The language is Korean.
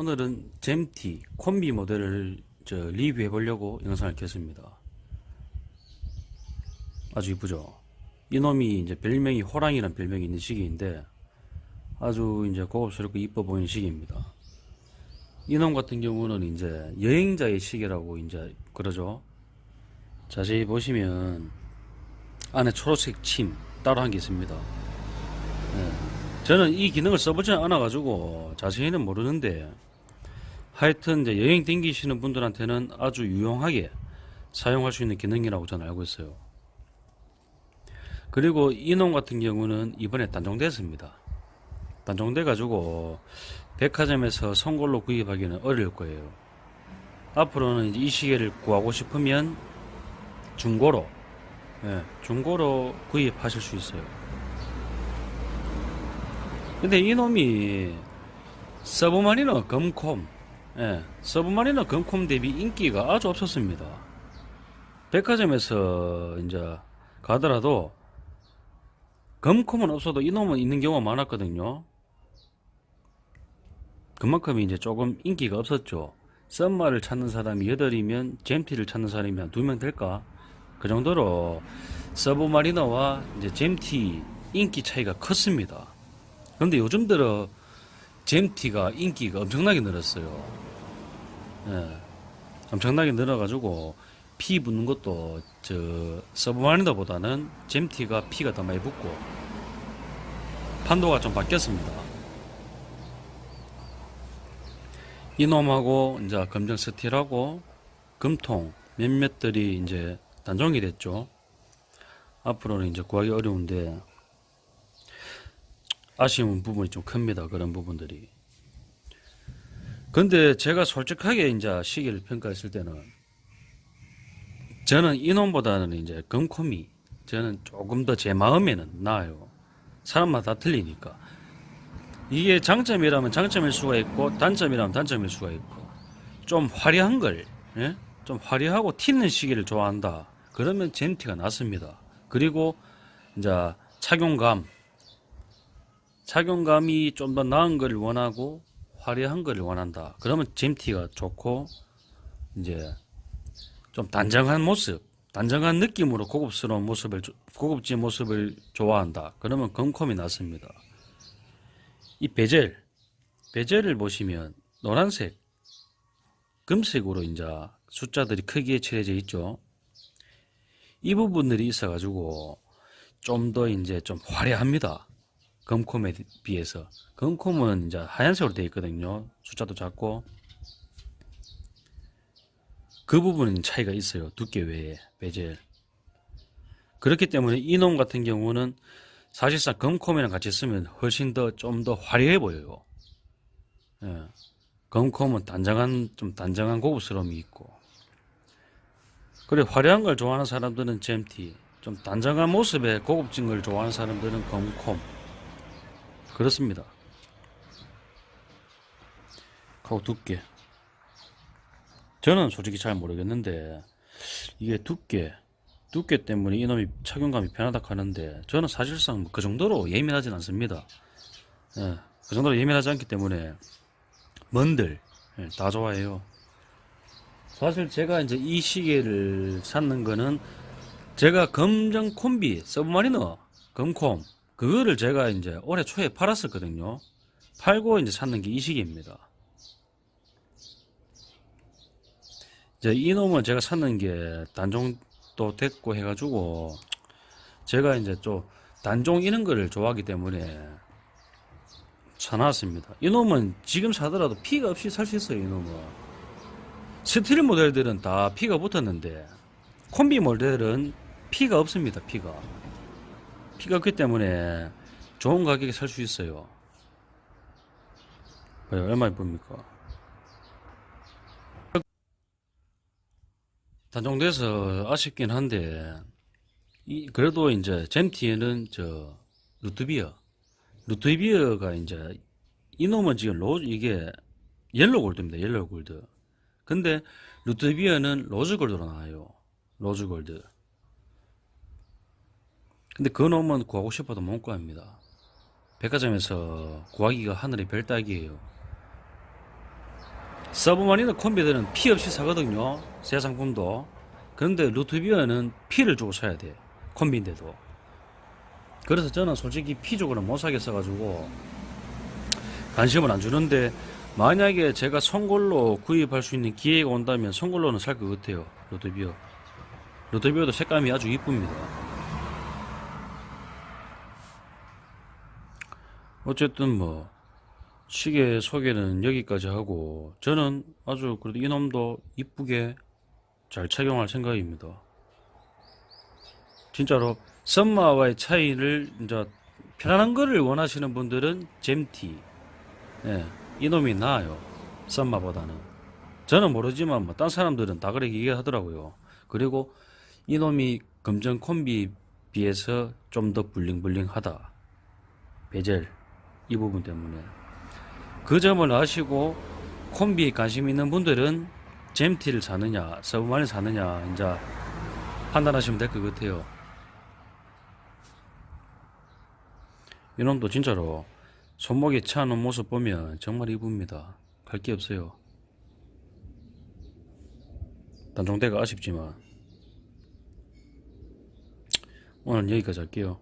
오늘은 잼티 콤비 모델을 저 리뷰해 보려고 영상을 켰습니다. 아주 이쁘죠? 이놈이 이제 별명이 호랑이란 별명이 있는 시기인데 아주 이제 고급스럽고 이뻐 보이는 시기입니다. 이놈 같은 경우는 이제 여행자의 시계라고 이제 그러죠. 자세히 보시면 안에 초록색 침 따로 한 게 있습니다. 네. 저는 이 기능을 써보지 않아 가지고 자세히는 모르는데 하여튼 이제 여행 댕기시는 분들한테는 아주 유용하게 사용할 수 있는 기능이라고 저는 알고 있어요. 그리고 이놈 같은 경우는 이번에 단종됐습니다. 단종돼 가지고 백화점에서 선골로 구입하기는 어려울 거예요. 앞으로는 이 시계를 구하고 싶으면 중고로, 예, 중고로 구입하실 수 있어요. 근데 이놈이 서브마리너 금콤, 예, 서브마리너 금콤 대비 인기가 아주 없었습니다. 백화점에서 이제 가더라도 금콤은 없어도 이놈은 있는 경우가 많았거든요. 그만큼 이제 조금 인기가 없었죠. 썸마를 찾는 사람이 8이면 잼티를 찾는 사람이 한 2명 될까? 그 정도로 서브마리너와 이제 잼티 인기 차이가 컸습니다. 그런데 요즘 들어 잼티가 인기가 엄청나게 늘었어요. 예. 엄청나게 늘어가지고 피 붙는 것도 저 서브마리너보다는 잼티가 피가 더 많이 붙고 판도가 좀 바뀌었습니다. 이놈하고 이제 검정 스틸하고 금통 몇몇들이 이제 단종이 됐죠. 앞으로는 이제 구하기 어려운데 아쉬운 부분이 좀 큽니다. 그런 부분들이. 근데 제가 솔직하게 이제 시계를 평가했을 때는 저는 이놈보다는 이제 금콤이 저는 조금 더 제 마음에는 나아요. 사람마다 다 틀리니까. 이게 장점이라면 장점일 수가 있고 단점이라면 단점일 수가 있고 좀 화려한 걸, 예? 좀 화려하고 튀는 시계를 좋아한다. 그러면 젠티가 낫습니다. 그리고 이제 착용감, 착용감이 좀 더 나은 걸 원하고 화려한 걸 원한다. 그러면 잼티가 좋고 이제 좀 단정한 모습, 단정한 느낌으로 고급스러운 모습을 조- 고급진 모습을 좋아한다. 그러면 금콤이 낫습니다. 이 베젤, 베젤을 보시면 노란색, 금색으로 이제 숫자들이 크게 칠해져 있죠. 이 부분들이 있어가지고 좀 더 이제 좀 화려합니다. 금콤에 비해서. 금콤은 이제 하얀색으로 되어 있거든요. 숫자도 작고. 그 부분은 차이가 있어요. 두께 외에, 베젤. 그렇기 때문에 이놈 같은 경우는 사실상 금콤이랑 같이 쓰면 훨씬 더 좀 더 화려해 보여요. 예. 금콤은 단정한, 좀 단정한 고급스러움이 있고. 그래, 화려한 걸 좋아하는 사람들은 잼티, 좀 단정한 모습의 고급진 걸 좋아하는 사람들은 금콤. 그렇습니다. 하고 두께. 저는 솔직히 잘 모르겠는데, 이게 두께, 두께 때문에 이놈이 착용감이 편하다 하는데, 저는 사실상 그 정도로 예민하진 않습니다. 예, 그 정도로 예민하지 않기 때문에, 뭔들, 예, 다 좋아해요. 사실 제가 이제 이 시계를 샀는 거는, 제가 검정 콤비, 서브마리너, 금콤, 그거를 제가 이제 올해 초에 팔았었거든요. 팔고 이제 샀는 게 이 시기입니다. 이제 이놈은 제가 샀는 게 단종도 됐고 해가지고 제가 이제 좀 단종 이런 거를 좋아하기 때문에 사놨습니다. 이놈은 지금 사더라도 피가 없이 살 수 있어요. 이놈은 스틸 모델들은 다 피가 붙었는데 콤비 모델은 피가 없습니다. 피가 피가 없기 때문에 좋은 가격에 살 수 있어요. 왜요? 얼마에 봅니까? 단종돼서 아쉽긴 한데, 이, 그래도 이제 잼티에는 저, 루트비어. 루트비어가 이제, 이놈은 지금 로, 이게, 옐로 골드입니다. 옐로 골드. 근데, 루트비어는 로즈 골드로 나와요. 로즈 골드. 근데 그 놈은 구하고 싶어도 못 구합니다. 백화점에서 구하기가 하늘의 별 따기예요. 서브마리너 콤비들은 피 없이 사거든요. 새 상품도. 그런데 루트비어는 피를 주고 사야 돼. 콤비인데도. 그래서 저는 솔직히 피 주고는 못 사겠어가지고 관심을 안 주는데 만약에 제가 선골로 구입할 수 있는 기회가 온다면 선골로는 살 것 같아요. 루트비어. 루트비어도 색감이 아주 이쁩니다. 어쨌든 뭐 시계 소개는 여기까지 하고 저는 아주 그래도 이놈도 이쁘게 잘 착용할 생각입니다. 진짜로 썸마와의 차이를 이제 편안한 거를 원하시는 분들은 잼티 예, 이놈이 나아요. 썸마보다는 저는 모르지만 뭐 딴 사람들은 다 그렇게 얘기하더라고요. 그리고 이놈이 검정 콤비 비해서 좀 더 블링블링하다. 베젤 이 부분 때문에. 그 점을 아시고 콤비에 관심 있는 분들은 잼티를 사느냐 서브만을 사느냐 이제 판단하시면 될 것 같아요. 이놈도 진짜로 손목에 차는 모습 보면 정말 이쁩니다. 갈 게 없어요. 단종대가 아쉽지만 오늘 여기까지 할게요